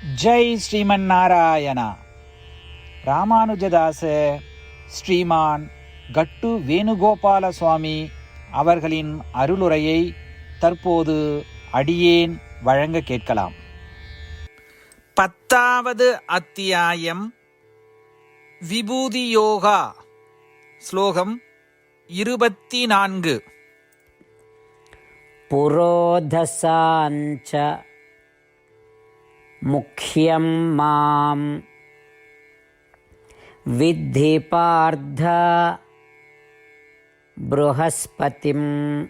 ஜெய் ஸ்ரீமன் நாராயணா ராமானுஜதாச ஸ்ரீமான் கட்டு வேணுகோபால சுவாமி அவர்களின் அருளுரையை தற்போது அடியேன் வழங்க கேட்கலாம். பத்தாவது அத்தியாயம் விபூதியோகா ஸ்லோகம் இருபத்தி நான்கு. புரோதசாஞ்ச मुख्यं माँ विद्धि पार्थ बृहस्पतिं।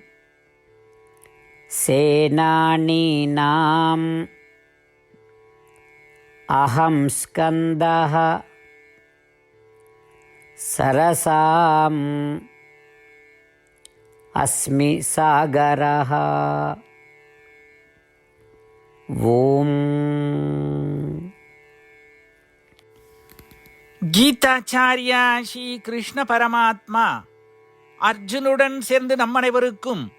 सेनानीनाम्। अहं स्कन्दः। सरसाम्। अस्मि सागरः। ஓம் கீதாச்சாரியா ஸ்ரீ கிருஷ்ண பரமாத்மா அர்ஜுனுடன் சேர்ந்து நம் அனைவருக்கும்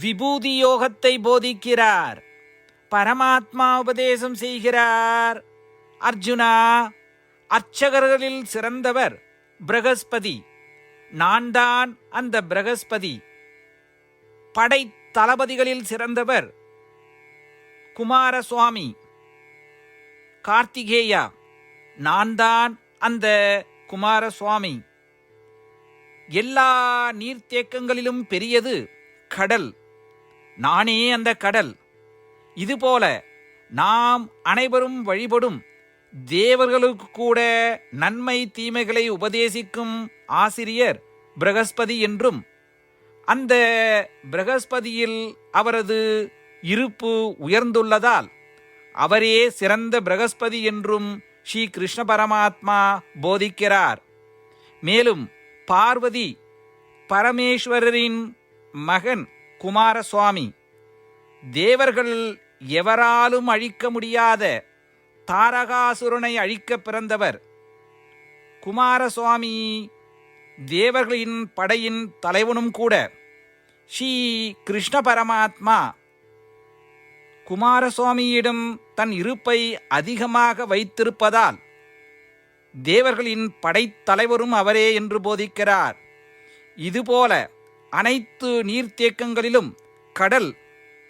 விபூதி யோகத்தை போதிக்கிறார். பரமாத்மா உபதேசம் செய்கிறார். அர்ஜுனா அர்ச்சகர்களில் சிறந்தவர் பிரகஸ்பதி. நான் தான் அந்த பிரகஸ்பதி. படை தளபதிகளில் சிறந்தவர் குமாரசுவாமி. கார்த்திகேயா நான் தான் அந்த குமாரசுவாமி. எல்லா நீர்த்தேக்கங்களிலும் பெரியது கடல். நானே அந்த கடல். இதுபோல நாம் அனைவரும் வழிபடும் தேவர்களுக்கு கூட நன்மை தீமைகளை உபதேசிக்கும் ஆசிரியர் பிரகஸ்பதி என்றும் அந்த பிரகஸ்பதியில் அவரது இருப்பு உயர்ந்துள்ளதால் அவரே சிறந்த பிரகஸ்பதி என்றும் ஸ்ரீ கிருஷ்ண பரமாத்மா போதிக்கிறார். மேலும் பார்வதி பரமேஸ்வரரின் மகன் குமாரசுவாமி தேவர்கள் எவராலும் அழிக்க முடியாத தாரகாசுரனை அழிக்க பிறந்தவர் குமாரசுவாமி தேவர்களின் படையின் தலைவனும் கூட ஸ்ரீ கிருஷ்ண பரமாத்மா குமாரசுவாமியிடம் தன் இருப்பை அதிகமாக வைத்திருப்பதால் தேவர்களின் படைத்தலைவரும் அவரே என்று போதிக்கிறார். இதுபோல அனைத்து நீர்த்தேக்கங்களிலும் கடல்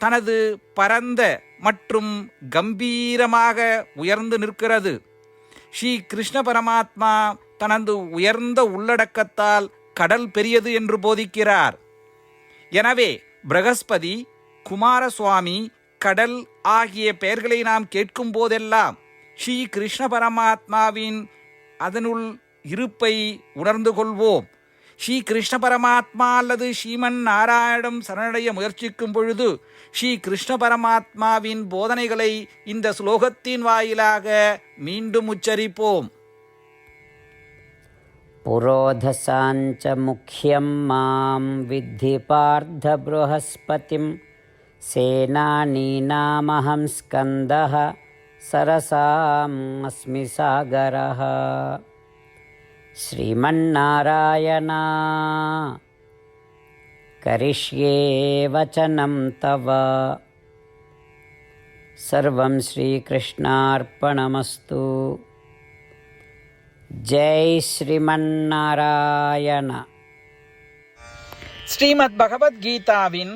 தனது பரந்த மற்றும் கம்பீரமாக உயர்ந்து நிற்கிறது. ஸ்ரீ கிருஷ்ண பரமாத்மா தனது உயர்ந்த உள்ளடக்கத்தால் கடல் பெரியது என்று போதிக்கிறார். எனவே பிரகஸ்பதி குமாரசுவாமி கடல் ஆகிய பெயர்களை நாம் கேட்கும் போதெல்லாம் ஸ்ரீ கிருஷ்ண பரமாத்மாவின் அதனுள் இருப்பை உணர்ந்து கொள்வோம். ஸ்ரீ கிருஷ்ண பரமாத்மா அல்லது ஸ்ரீமன் நாராயணம் சரணடைய முயற்சிக்கும் பொழுது ஸ்ரீ கிருஷ்ண பரமாத்மாவின் போதனைகளை இந்த ஸ்லோகத்தின் வாயிலாக மீண்டும் உச்சரிப்போம். புரோதசாஞ்ச முக்கியம் மாம் வித்தி பார்த்த सेनानीनामहं स्कन्दः सरसाम् अस्मि सागरः श्रीमन्नारायणा करिष्ये वचनं तव सर्वं श्रीकृष्णार्पणमस्तु जय श्रीमन्नारायण ஸ்ரீமத் பகவத்கீதாவின்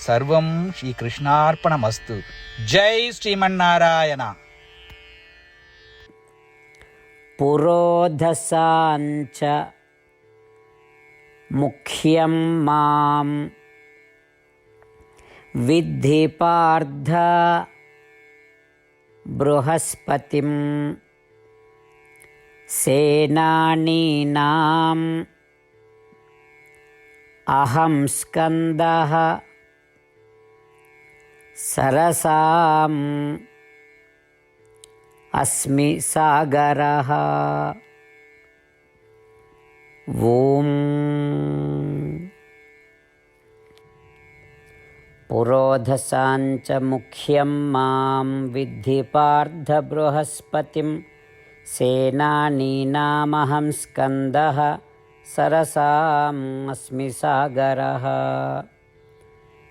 సర్వం శ్రీకృష్ణార్పణమస్తు. జై శ్రీమన్నారాయణ. పురోధసాంచ ముఖ్యం మాం. విద్ధి పార్థ బృహస్పతిం. సేనానీనాం. अहं स्कन्दः सरसाम् अस्मि सागरः ॐ पुरोधसाञ्च मुख्यं मां विद्धि पार्थ बृहस्पतिं सेनानीनामहं स्कन्दः सरसाम् अस्मि सागरः